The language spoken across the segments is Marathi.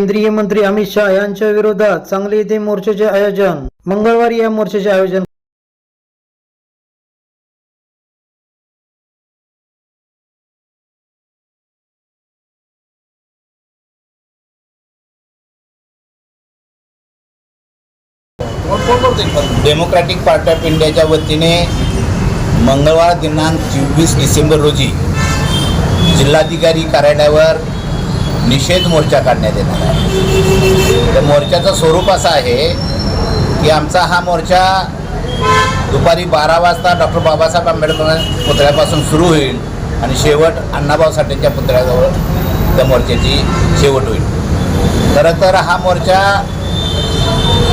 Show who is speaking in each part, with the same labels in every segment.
Speaker 1: केंद्रीय मंत्री अमित शहा यांच्या विरोधात सांगली येथे मोर्चाचे आयोजन. मंगळवारी या मोर्चाचे आयोजन
Speaker 2: डेमोक्रॅटिक पार्टी ऑफ इंडियाच्या वतीने मंगळवार दिनांक चोवीस डिसेंबर रोजी जिल्हाधिकारी कार्यालयावर निषेध मोर्चा काढण्यात येणार आहे. त्या मोर्चाचं स्वरूप असं आहे की आमचा हा मोर्चा दुपारी बारा वाजता डॉक्टर बाबासाहेब आंबेडकर पुतळ्यापासून सुरू होईल आणि शेवट अण्णाभाऊ साठेंच्या पुतळ्याजवळ त्या मोर्चाची शेवट होईल. खरं तर हा मोर्चा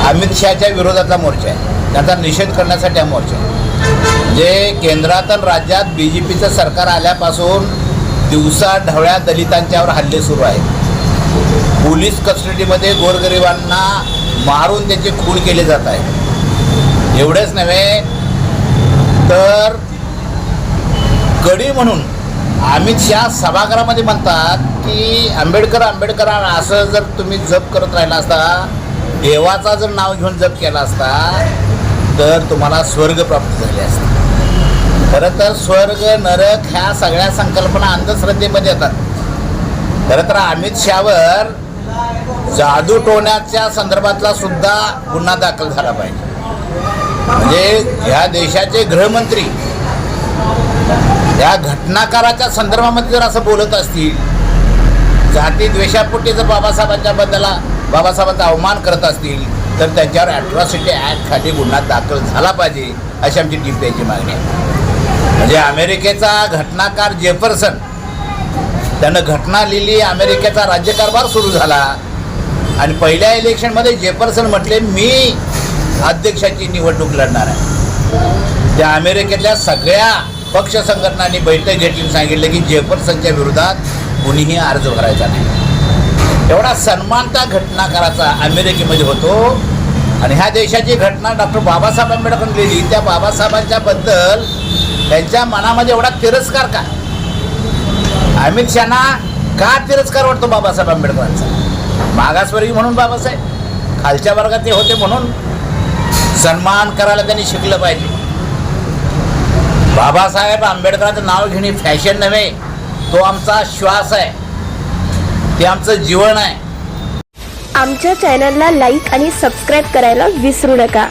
Speaker 2: अमित शहाच्या विरोधातला मोर्चा आहे. त्याचा निषेध करण्यासाठी हा मोर्चा आहे. जे केंद्रात राज्यात बी जे पीचं सरकार आल्यापासून दिवसा ढवळ्या दलितांच्यावर हल्ले सुरू आहेत. पोलीस कस्टडीमध्ये गोरगरिबांना मारून त्यांचे खून केले जात आहे एवढेच नव्हे तर कडी म्हणून अमित शहा सभागृहामध्ये म्हणतात की आंबेडकर आंबेडकर असं जर तुम्ही जप करत राहिला असता देवाचा जर नाव घेऊन जप केला असता तर तुम्हाला स्वर्ग प्राप्त झाले असते. खरं तर स्वर्ग नरक ह्या सगळ्या संकल्पना अंधश्रद्धेमध्ये येतात. खरं तर अमित शहावर जादू टोण्याच्या संदर्भातला सुद्धा गुन्हा दाखल झाला पाहिजे. म्हणजे ह्या देशाचे गृहमंत्री या घटनाकाराच्या संदर्भामध्ये जर असं बोलत असतील जाती द्वेषापोटी जर बाबासाहेबांच्या बद्दला बाबासाहेबांचा अवमान करत असतील तर त्यांच्यावर ॲट्रॉसिटी ॲक्ट खाली गुन्हा दाखल झाला पाहिजे अशी आमची टीपीआयची मागणी आहे. म्हणजे अमेरिकेचा घटनाकार जेफरसन त्यानं घटना लिहिली अमेरिकेचा राज्यकारभार सुरू झाला. आणि पहिल्या इलेक्शनमध्ये जेफरसन म्हटले मी अध्यक्षाची निवडणूक लढणार आहे. त्या अमेरिकेतल्या सगळ्या पक्ष संघटनांनी बैठक घेतली सांगितलं की जेफरसनच्या विरोधात कुणीही अर्ज भरायचा नाही. एवढा सन्मान त्या घटनाकाराचा अमेरिकेमध्ये होतो. आणि ह्या देशाची घटना डॉक्टर बाबासाहेब आंबेडकर लिहिली. त्या बाबासाहेबांच्याबद्दल त्यांच्या मनामध्ये एवढा तिरस्कार का अमित शहाना का तिरस्कार वाटतो बाबासाहेब आंबेडकरांचा? मागासवर्गीय म्हणून बाबासाहेब खालच्या वर्गात ते होते म्हणून सन्मान करायला त्यांनी शिकलं पाहिजे. बाबासाहेब आंबेडकरांचं नाव घेणे फॅशन नव्हे तो आमचा श्वास आहे. ते आमचं जीवन आहे.
Speaker 3: आमच्या चॅनलला लाईक आणि सबस्क्राईब करायला विसरू नका.